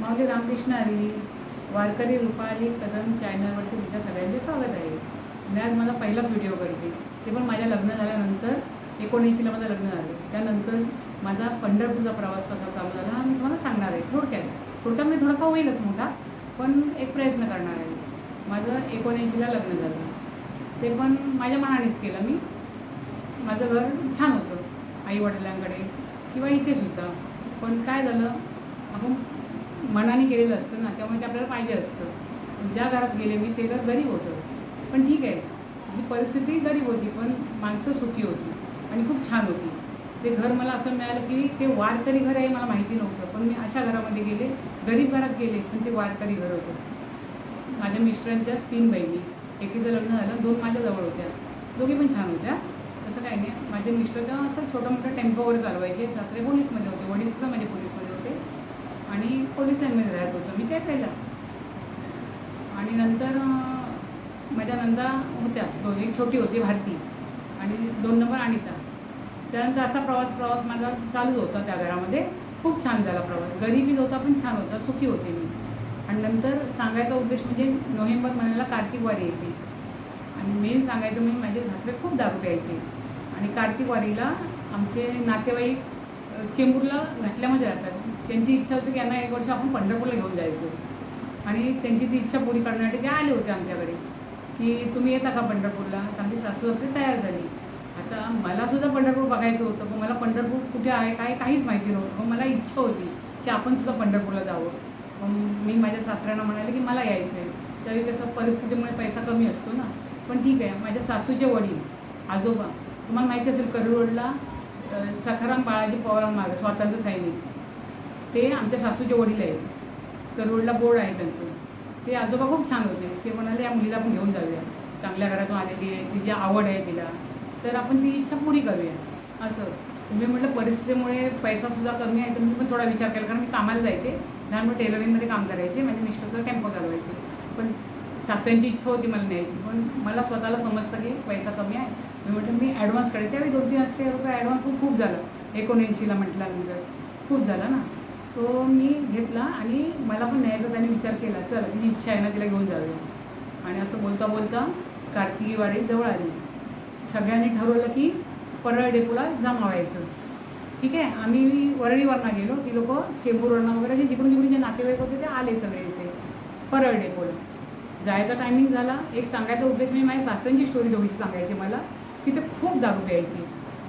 माऊली रामकृष्ण हरी वारकरी रुपाली कदम चॅनलवरती तुमच्या सगळ्यांचे स्वागत आहे. मी आज माझा पहिलाच व्हिडिओ करते. ते पण माझ्या लग्न झाल्यानंतर एकोणऐंशीला माझं लग्न झालं. त्यानंतर माझा पंढरपूरचा प्रवास कसा चालू झाला मी तुम्हाला सांगणार आहे. थोडक्यात. थोडक्यात मी थोडासा होईलच मोठा पण एक प्रयत्न करणार आहे. माझं एकोणऐंशीला लग्न झालं. ते पण माझ्या मनानेच केलं मी. माझं घर छान होतं आई वडिलांकडे किंवा इथे सुद्धा. पण काय झालं? आपण मनाने केलेलं असतं ना त्यामुळे ते आपल्याला पाहिजे असतं. ज्या घरात गेले मी ते घर गरीब होतं. पण ठीक आहे जी परिस्थिती गरीब होती पण माणसं सुखी होती आणि खूप छान होती. ते घर मला असं मिळालं की ते वारकरी घर आहे मला माहिती नव्हतं. पण मी अशा घरामध्ये गेले गरीब घरात गेले पण ते वारकरी घर होतं. माझ्या मिस्टरांच्या तीन बहिणी एकीचं लग्न झालं दोन माझ्याजवळ होत्या. दोघी पण छान होत्या. तसं काही नाही. माझे मिस्टर तर असं छोटं मोठं टेम्पोवर चालवायचे. सासरे पोलीसमध्ये होते वडीलसुद्धा माझे पोलीसमध्ये आणि पोलीस लाईनमध्ये राहत होतो. मी काय केलं? आणि नंतर माझ्या नंदा होत्या दोन एक छोटी होती भारती आणि दोन नंबर अनिता. त्यानंतर असा प्रवास प्रवास माझा चालूच होता त्या घरामध्ये. खूप छान झाला प्रवास. गरीबी होता पण छान होता. सुखी होते मी. आणि नंतर सांगायचा उद्देश म्हणजे नोव्हेंबर महिन्याला कार्तिक वारी येते. आणि मेन सांगायचं म्हणजे माझे सासरे खूप दारू प्यायचे. आणि कार्तिक वारीला आमचे नातेवाईक चेंबूरला घातल्यामध्ये राहतात. त्यांची इच्छा असते की यांना एक वर्ष आपण पंढरपूरला घेऊन जायचं. आणि त्यांची ती इच्छा पुरी करण्यासाठी ते आले होते आमच्याकडे की तुम्ही येता का पंढरपूरला? तर आमची सासू असली तयार झाली. आता मला सुद्धा पंढरपूर बघायचं होतं पण मला पंढरपूर कुठे आहे काय काहीच माहिती नव्हतं. पण मला इच्छा होती की आपण सुद्धा पंढरपूरला जावं. मग मी माझ्या सासऱ्यांना म्हणाले की मला यायचं आहे त्यावेळी कसं परिस्थितीमुळे पैसा कमी असतो ना. पण ठीक आहे माझ्या सासूचे वडील आजोबा तुम्हाला माहिती असेल करुरोडला रोडला सखाराम बाळाजी पवार मार्ग स्वातंत्र्य सैनिक. ते आमच्या सासूचे वडील आहेत. करोडला बोर्ड आहे त्यांचं. ते आजोबा खूप छान होते. ते म्हणाले या मुलीला आपण घेऊन जाऊया. चांगल्या घरातून आलेली आहे. तिची आवड आहे तिला. तर आपण ती इच्छा पुरी करूया. असं. तुम्ही म्हटलं परिस्थितीमुळे पैसासुद्धा कमी आहे. तर मी पण थोडा विचार केला कारण मी कामाला जायचे. लहान मी टेलरिंगमध्ये काम करायचे. माझे मिस्टरसुद्धा टेम्पो चालवायचे. पण सासऱ्यांची इच्छा होती मला न्यायची. पण मला स्वतःला समजतं की पैसा कमी आहे. मी म्हटलं मी ॲडव्हान्स काढे त्यावेळी दोन तीन हजार रुपये ॲडव्हान्स खूप खूप झालं. एकोणऐंशीला म्हटल्यानंतर. खूप झालं ना. तो मी घेतला आणि मला पण न्यायचा त्याने विचार केला चल मी इच्छा आहे ना तिला घेऊन जाऊया आणि असं बोलता बोलता कार्तिकी वारी जवळ आली. सगळ्यांनी ठरवलं की परळ डेपोला जमावायचं. ठीक आहे आम्ही वरळीवरनं गेलो. ती लोक चेंबूरवरनं वगैरे जे तिकडून तिकडून जे नातेवाईक होते ते आले सगळे इथे परळ डेपोला. जायचा टायमिंग झाला. एक सांगायचा उद्देश मी माझ्या सासऱ्यांची स्टोरी थोडीशी सांगायची मला की ते खूप दारू प्यायची.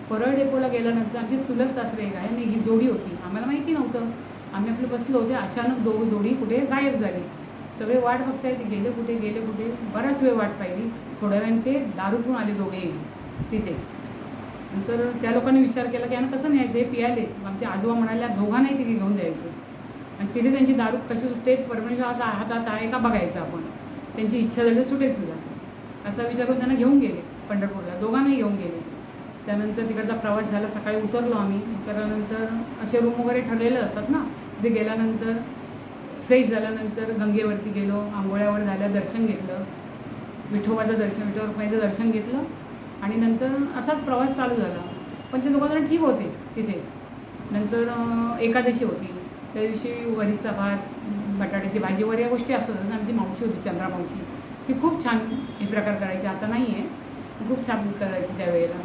परळ डेपोला गेल्यानंतर आमची चुलत सासरे एक आहे आणि ही जोडी होती. आम्हाला माहिती नव्हतं. आम्ही आपले बसलो होते अचानक दोघं जोडी कुठे गायब झाली. सगळे वाट बघतायत ते गेले कुठे गेले कुठे बराच वेळ वाट पाहिली. थोड्या वेळाने ते दारू पिऊन आले दोघेही तिथे. नंतर त्या लोकांनी विचार केला की यांना कसं न्यायचं? हे पियाले आमचे आजोबा म्हणाल्या दोघांनाही तिथे घेऊन द्यायचं आणि तिथे त्यांची दारू कशी सुटते परमेश्वर आता हातात आहे का बघायचं आपण. त्यांची इच्छा झाली सुटेल सुद्धा. असा विचार करून त्यांना घेऊन गेले पंढरपूरला. दोघांनाही घेऊन गेले. त्यानंतर तिकडचा प्रवास झाला सकाळी उतरलो आम्ही. उतरल्यानंतर असे रूम वगैरे ठरलेले असतात ना. तिथे गेल्यानंतर फ्रेश झाल्यानंतर गंगेवरती गेलो आंघोळ्यावर झाल्या दर्शन घेतलं. विठोबाचं दर्शन विठोबा रुक्माईचं दर्शन घेतलं आणि नंतर असाच प्रवास चालू झाला. पण ते दोघं ठीक होते तिथे. नंतर एकादशी होती. त्या दिवशी वरीचा भात बटाट्याची भाजी वगैरे या गोष्टी असतात. ना आमची मावशी होती चंद्रा मावशी. ती खूप छान हे प्रकार करायची. आता नाही आहे खूप छान करायची त्यावेळेला.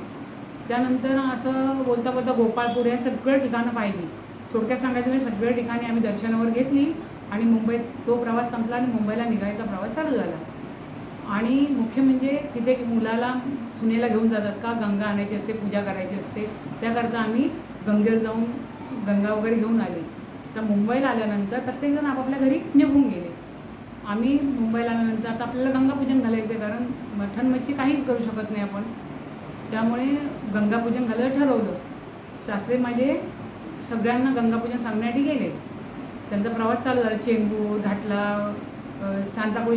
त्यानंतर असं बोलता बोलता गोपाळपूर या सगळं ठिकाणं पाहिली. थोडक्यात सांगायचं म्हणजे सगळ्या ठिकाणी आम्ही दर्शनावर घेतली आणि मुंबईत तो प्रवास संपला आणि मुंबईला निघायचा प्रवास चालू झाला. आणि मुख्य म्हणजे तिथे मुलाला सुनेला घेऊन जातात का? गंगा आणायची असते पूजा करायची असते. त्याकरता आम्ही गंगेवर जाऊन गंगा वगैरे घेऊन आले. तर मुंबईला आल्यानंतर प्रत्येकजण आपापल्या घरी निघून गेले. आम्ही मुंबईला आल्यानंतर आता आपल्याला गंगापूजन घालायचं आहे कारण मठण मच्छी काहीच करू शकत नाही आपण. त्यामुळे गंगापूजन घालायला ठरवलं. सासरे माझे सगळ्यांना गंगापूजन सांगण्यासाठी गेले. त्यांचा प्रवास चालू झाला. चेंबूर घाटला अ,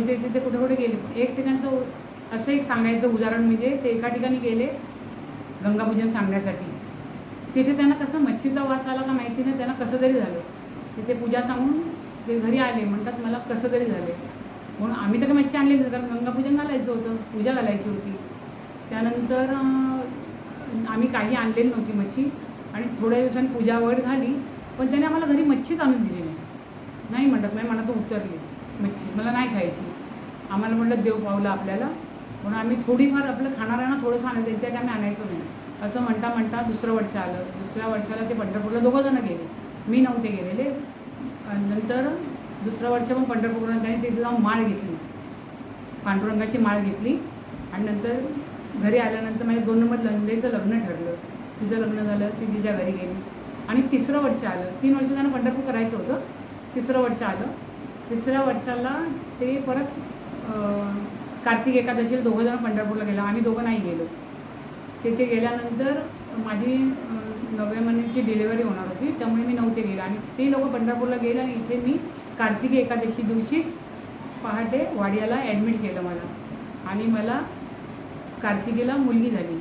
ते तिथे कुठे कुठे गेले. एक ठिकाणचं असं एक सांगायचं उदाहरण म्हणजे ते एका ठिकाणी गेले गंगापूजन सांगण्यासाठी. तिथे त्यांना कसं मच्छीचा वास आला का माहिती नाही. त्यांना कसं तरी झालं. तिथे पूजा सांगून ते घरी आले. म्हणतात मला कसं तरी झाले. म्हणून आम्ही तर काही मच्छी आणलेली कारण गंगापूजन घालायचं होतं. पूजा घालायची होती. त्यानंतर आम्ही काही आणलेली नव्हती मच्छी. आणि थोड्या दिवसांनी पूजा वगैरे झाली पण त्याने आम्हाला घरी मच्छीच आणून दिली नाही. नाही म्हणत नाही मला मनातून उतरली. मच्छी मला नाही खायची. आम्हाला म्हटलं देव पावलं आपल्याला. म्हणून आम्ही थोडीफार आपलं खाणाऱ्यांना थोडंसं आणायचं त्यांच्यासाठी आम्ही आणायचो नाही. असं म्हणता म्हणता दुसरं वर्ष आलं. दुसऱ्या वर्षाला ते पंढरपूरला दोघंजणं गेले. मी नव्हते गेलेले. आणि नंतर दुसऱ्या वर्ष पण पंढरपूरला त्यांनी तिथे जाऊन माळ घेतली. पांडुरंगाची माळ घेतली. आणि नंतर घरी आल्यानंतर माझ्या दोन नंबर लंडेचं लग्न ठरलं. तिचं लग्न झालं ती तिच्या घरी गेली. आणि तिसरं वर्ष आलं. तीन वर्ष त्यांना पंढरपूर करायचं होतं. तिसरं वर्ष आलं. तिसऱ्या वर्षाला ते परत कार्तिक एकादशीला दोघं जण पंढरपूरला गेलं. आम्ही दोघं नाही गेलो. तिथे गेल्यानंतर माझी नव्या नवव्या महिन्याची डिलेवरी होणार होती. त्यामुळे मी नव्हते गेले. आणि ते लोक पंढरपूरला गेले आणि इथे मी कार्तिकी एकादशी दिवशीच पहाटे वाडियाला ॲडमिट केलं मला. आणि मला कार्तिकीला मुलगी झाली.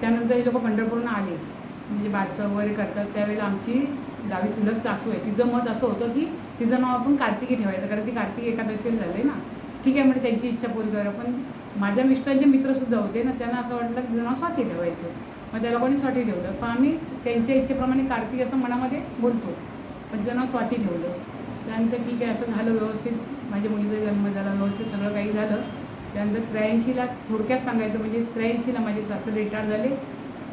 त्यानंतर हे लोक पंढरपूरनं आले. म्हणजे बादशाह वगैरे करतात. त्यावेळेला आमची गावी चुलत सासू आहे. तिचं मत असं होतं की तिचं नाव आपण कार्तिकी ठेवायचं. कारण ती कार्तिकी एकादशीला झाले ना. ठीक आहे म्हणजे त्यांची इच्छा पूर्ण करा. पण माझ्या मिस्टरांचे मित्रसुद्धा होते ना त्यांना असं वाटलं की तिचं नाव स्वाती ठेवायचं. मग त्या लोकांनी स्वाती ठेवलं. पण आम्ही त्यांच्या इच्छेप्रमाणे कार्तिक असं मनामध्ये बोलतो. पण तिचं नाव स्वाती ठेवलं. त्यानंतर ठीक आहे असं झालं व्यवस्थित. माझ्या मुलीचा जन्म झाला व्यवस्थित सगळं काही झालं. त्यानंतर त्र्याऐंशीला थोडक्यात सांगायचं म्हणजे त्र्याऐंशीला माझे सासरे रिटायर झाले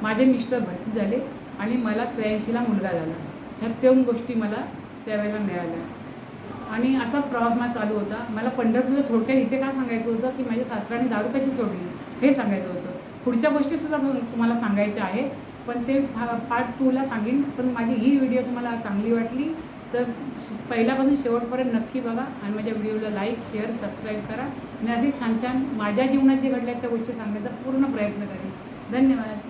माझे मिस्टर भरती झाले आणि मला त्र्याऐंशीला मुलगा झाला. ह्या दोन गोष्टी मला त्यावेळेला मिळाल्या. आणि असाच प्रवास माझा चालू होता. मला पंढरपूरला थोडक्यात इथे का सांगायचं होतं की माझ्या सासराने दारू कशी सोडली? हे सांगायचं होतं. पुढच्या गोष्टीसुद्धा तुम्हाला सांगायच्या आहे पण ते पार्ट टूला सांगेन. पण माझी ही व्हिडिओ तुम्हाला चांगली वाटली. तर पहिल्यापासून शेवटपर्यंत नक्की बघा आणि माझ्या व्हिडिओला लाईक शेअर सबस्क्राईब करा. मी असे छान छान माझ्या जीवनात जे घडल्या आहेत त्या गोष्टी सांगण्याचा पूर्ण प्रयत्न करेन. धन्यवाद.